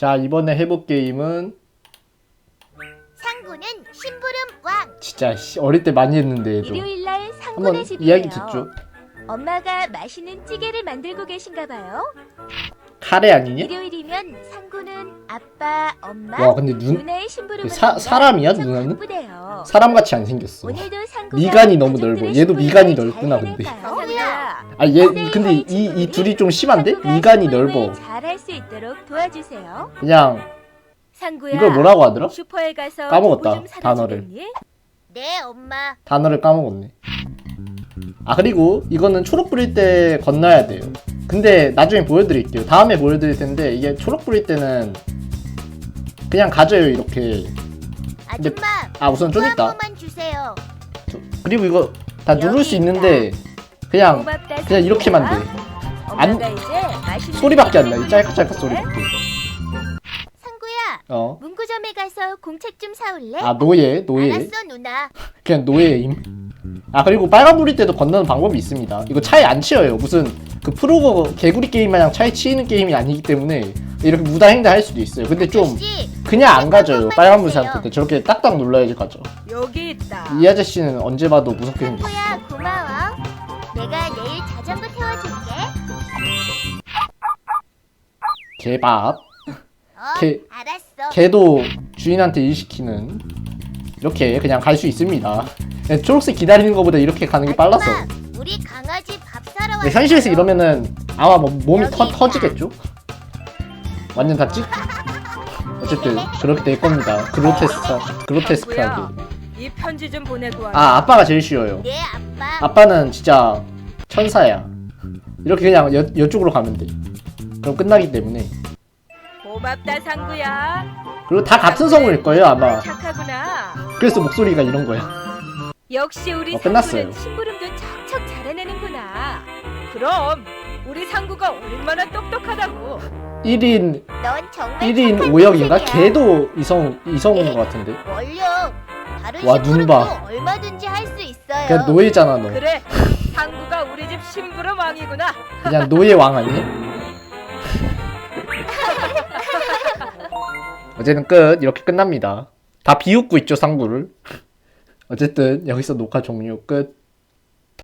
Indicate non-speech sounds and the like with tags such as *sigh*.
자 이번에 해볼 게임은 상구는 심부름 왕. 진짜 씨, 어릴 때 많이 했는데 얘도 일요일 날 한번 상군의 집이에요. 이야기 듣죠. 엄마가 맛있는 찌개를 만들고 계신가 봐요. 카레 아니냐? 일요일이면 상구는 아빠, 엄마, 와 근데 눈 누나의 심부름을 사- 하느라 사람이야, 엄청 누나는? 바쁘대요. 사람같이 안 생겼어. 오늘도 상구가 미간이 너무 넓어. 가족들의 얘도 심부름을 미간이 잘 넓구나, 근데. 해낼까요? 아 얘 근데 이 이 둘이 좀 심한데? 미간이 넓어. 잘할 수 있도록 도와주세요. 그냥 상구야. 이걸 뭐라고 하더라? 슈퍼에 가서 까먹었다, 좀 사다 단어를. 주겠니? 네 엄마. 단어를 까먹었네. 아 그리고 이거는 초록 뿌릴 때 건너야 돼요. 근데 나중에 보여드릴게요. 다음에 보여드릴 텐데 이게 초록 뿌릴 때는 그냥 가져요 이렇게. 아줌마. 아 우선 좀 한 있다. 번만 주세요. 그리고 이거 다 누를 수 있는데 그냥 그냥 이렇게만 돼. 안- 소리밖에 안 나. 이 짤깍짤깍 소리밖에. 상구야. 어. 문구점에 가서 공책 좀 사올래? 아 노예 노예. 알았어 누나. *laughs* 그냥 노예임. 아 그리고 빨간 불일 때도 건너는 방법이 있습니다. 이거 차에 안 치여요. 무슨 그 프로거 개구리 게임 마냥 차에 치이는 게임이 아니기 때문에 이렇게 무단횡단 할 수도 있어요. 근데 좀 그냥 안 가져요. 번만 빨간 불 주세요. 상태 때 저렇게 딱딱 눌러야지 가죠. 여기 있다. 이 아저씨는 언제 봐도 무섭게 생겼어. 내가 내일 자전거 태워줄게. 개밥. 어, 개- 알았어. 개도 주인한테 일 시키는 이렇게 그냥 갈 수 있습니다. 그냥 초록색 기다리는 것보다 이렇게 가는 게 빨라서. 아줌마, 우리 강아지 밥 사러 왔어. 근데 현실에서 이러면은 아마 뭐 몸이 여기 있다. 터지겠죠? 완전 다 찍? 어쨌든 그렇게 될 겁니다. 그로테스크, 그로테스크하게. 이 편지 좀 보내고 와. 아 아빠가 제일 쉬워요. 네 아빠. 아빠는 진짜 천사야. 이렇게 그냥 여, 여쪽으로 가면 돼. 그럼 끝나기 때문에. 고맙다 상구야. 그리고 다 같은 성우일 거예요 아마. 착하구나. 그래서 목소리가 이런 거야. 역시 우리 어, 끝났어요. 상구는 심부름도 척척 잘해내는구나. 그럼 우리 상구가 얼마나 똑똑하다고. 1인 넌 정말 1인 착한 5역인가? 동생이야. 걔도 이성 이성인 것 같은데. 뭘요? 다른 와, 눈 봐. 심부름도 얼마든지 할 수 있어요. 그냥 노예잖아 너. 그래, 상구가 우리 집 심부름 왕이구나. 그냥 노예 왕 아니야? *laughs* 어제는 끝 이렇게 끝납니다. 다 비웃고 있죠 상구를. 어쨌든 여기서 녹화 종료 끝.